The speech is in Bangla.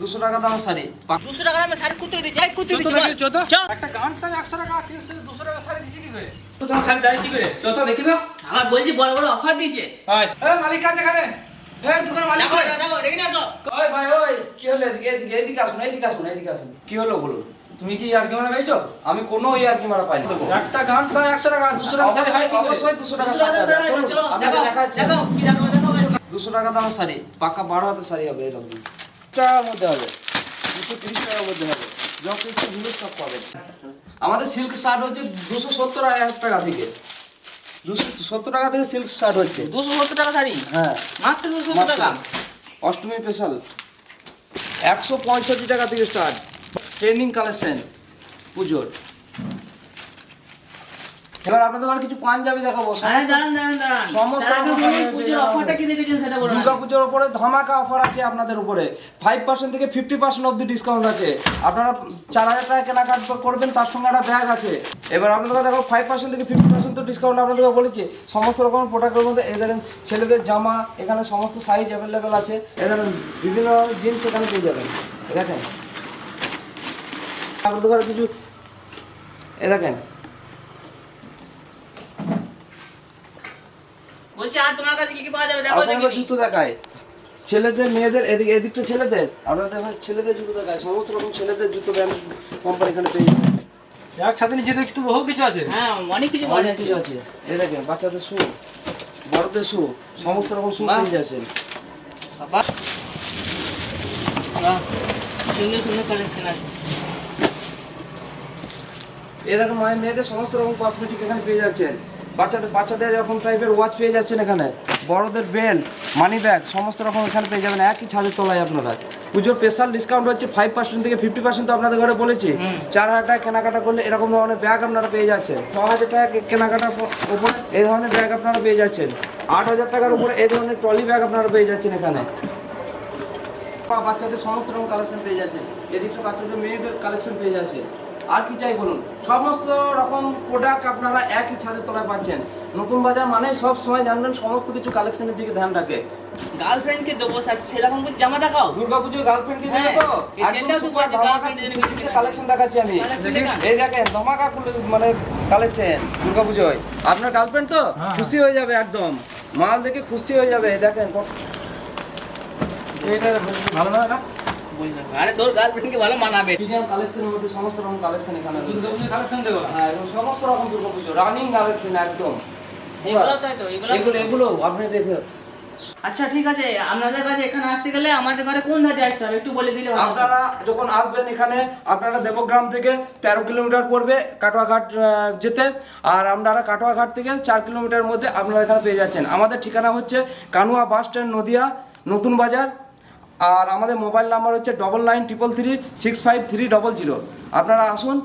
দুশো টাকা দামের শাড়ি। দুশো টাকা দামে শাড়ি দিচ্ছি এই কুত্তে দিচ্ছি চোদ্দ একটা গান একশো টাকা দুশো টাকা শাড়ি দিচ্ছি কি করে? তো তোমার শাড়ি দেয় কি করে? চোদ্দ দেখি তো। আমার বলছি বড় বড় অফার দিয়েছে। হয়। মালিক কাজ এখানে? এ দোকান মালিক দেখো কই? দেখো দেখি না তো ওই ভাই ওই কি হলো এদিকে এদিকে এদিকে আসুন এদিকে আসুন এদিকে আসুন। কি হলো বলুন? তুমি কি আর কি মানে পেয়েছ? আমি কোনো ইয়ার কি মারা পাইনি। একটা গান তো একশো টাকা দুশো টাকা শাড়ি অবশ্যই কি দুশো টাকা দুশো টাকা শাড়ি হবে। দামের, চলুন, চলো আপনাকে দেখো দেখাচ্ছি। দেখো কি দেখো দেখো দুশো টাকা দামের শাড়ি পাক্কা বারো হাতে শাড়ি হবে এরকম। টাকার মধ্যে হবে। দুশো তিরিশ টাকার মধ্যে হবে। যত কিছু জিনিস সব পাবেন। আমাদের সিল্ক শার্ট হচ্ছে দুশো সত্তর হাজার টাকা থেকে। দুশো সত্তর টাকা থেকে সিল্ক শার্ট হচ্ছে। দুশো সত্তর টাকা শাড়ি? হ্যাঁ। মাত্র দুশো টাকা? অষ্টমী স্পেশাল একশো পঁয়ষট্টি টাকা থেকে স্টার্ট ট্রেন্ডিং কালেকশন পুজোর। এবার আপনাদের আর কিছু পাঞ্জাবি দেখাবো। দাঁড়ান দাঁড়ান দাঁড়ান। সমস্ত পাঞ্জাবি পুজোর অফারটা কি দেখেছেন সেটা বলুন দুর্গা পুজোর উপরে ধামাকা অফার আছে আপনাদের উপরে। ফাইভ পার্সেন্ট থেকে ফিফটি পার্সেন্ট অব্দি ডিসকাউন্ট আছে। আপনারা চার হাজার টাকা কেনাকাটা করবেন তার সঙ্গে একটা ব্যাগ আছে। এবার আপনাদের দেখো ফাইভ পার্সেন্ট থেকে ফিফটি পার্সেন্ট তো ডিসকাউন্ট আপনাদেরকে বলেছি। সমস্ত রকম প্রোডাক্টের মধ্যে এই দেখেন ছেলেদের জামা এখানে সমস্ত সাইজ অ্যাভেলেবেল আছে। এ দেখেন বিভিন্ন জিনিস এখানে পেয়ে যাবেন। দেখেন। আপনাদের কিছু এ দেখেন বলছি আর তোমার কাছে কি কি পাওয়া যাবে? দেখো দেখি জুতো দেখায়। ছেলেদের মেয়েদের এদিকে এদিকটা ছেলেদের। আপনাদের দেখেন ছেলেদের জুতো দেখায়। সমস্ত রকম ছেলেদের জুতো ব্র্যান্ড কোম্পানি এখানে পেয়ে যাবেন একসাথে নিচে দেখছি তো বহু কিছু আছে। হ্যাঁ অনেক কিছু পাওয়া অনেক কিছু আছে। এই দেখেন বাচ্চাদের শু বড়দের শু সমস্ত রকম শু। পেয়ে যাচ্ছেন। সুন্দর সুন্দর কালেকশন আছে। এই দেখেন মায়ের মেয়েদের সমস্ত রকম কসমেটিক এখানে পেয়ে যাচ্ছেন। বাচ্চাদের বাচ্চাদের এরকম টাইপের ওয়াচ পেয়ে যাচ্ছেন এখানে। বড়দের বেল্ট মানি ব্যাগ সমস্ত রকম এখানে পেয়ে যাবেন। একই ছাদের তলায় আপনারা। পুজোর স্পেশাল ডিসকাউন্ট হচ্ছে ফাইভ পার্সেন্ট থেকে ফিফটি পার্সেন্ট তো আপনাদের ঘরে বলেছি। চার হাজার টাকা কেনাকাটা করলে এরকম ধরনের ব্যাগ আপনারা পেয়ে যাচ্ছেন। ছ হাজার টাকা কেনাকাটার উপরে এই ধরনের ব্যাগ আপনারা পেয়ে যাচ্ছেন। আট হাজার টাকার উপরে এই ধরনের ট্রলি ব্যাগ আপনারা পেয়ে যাচ্ছেন এখানে। বাচ্চাদের সমস্ত রকম কালেকশন পেয়ে যাচ্ছেন। এদিকটা বাচ্চাদের মেয়েদের কালেকশন পেয়ে যাচ্ছে আর কি চাই বলুন? সমস্ত রকম প্রোডাক্ট আপনারা একই ছাদের তলায় পাচ্ছেন। নতুন বাজার মানে সব সময় জানবেন সমস্ত কিছু কালেকশনের দিকে ধ্যান রাখে। গার্লফ্রেন্ডকে দেবো স্যার সেরকম কিছু জামা দেখাও। দুর্গাপুজো গার্লফ্রেন্ড কি দেবে তো হ্যাঁ, সেটাও তো বলছি, girlfriend এর জন্য কিছু কালেকশন দেখাচ্ছি আমি। এই দেখেন ধমাকা মানে কালেকশন দুর্গাপুজোয়। আপনার গার্লফ্রেন্ড তো? হ্যাঁ। খুশি হয়ে যাবে একদম। মাল দেখে খুশি হয়ে যাবে দেখেন এইটা ভালো না এটা? বুঝলাম আরে তোর গার্লফ্রেন্ডকে ভালো মানাবে। প্রিমিয়াম কালেকশনের মধ্যে সমস্ত রকম কালেকশন এখানে। কালেকশন দেবো? হ্যাঁ এবং সমস্ত রকম দুর্গাপুজো রানিং কালেকশন একদম। এগুলো তাই তো এগুলো এগুলো এগুলো আপনি আচ্ছা ঠিক আছে আপনাদের কাছে এখানে আসতে গেলে আমাদের ঘরে কোন ধারে আসতে হবে? একটু বলে দিলে আপনারা যখন আসবেন এখানে আপনারা দেবগ্রাম থেকে তেরো কিলোমিটার পড়বে কাটোয়াঘাট যেতে। আর আপনারা কাটোয়াঘাট থেকে চার কিলোমিটার মধ্যে আপনারা এখানে পেয়ে যাচ্ছেন। আমাদের ঠিকানা হচ্ছে কানুয়া বাস স্ট্যান্ড নদিয়া নতুন বাজার। আর আমাদের মোবাইল নাম্বার হচ্ছে double nine triple three six five three double zero আপনারা আসুন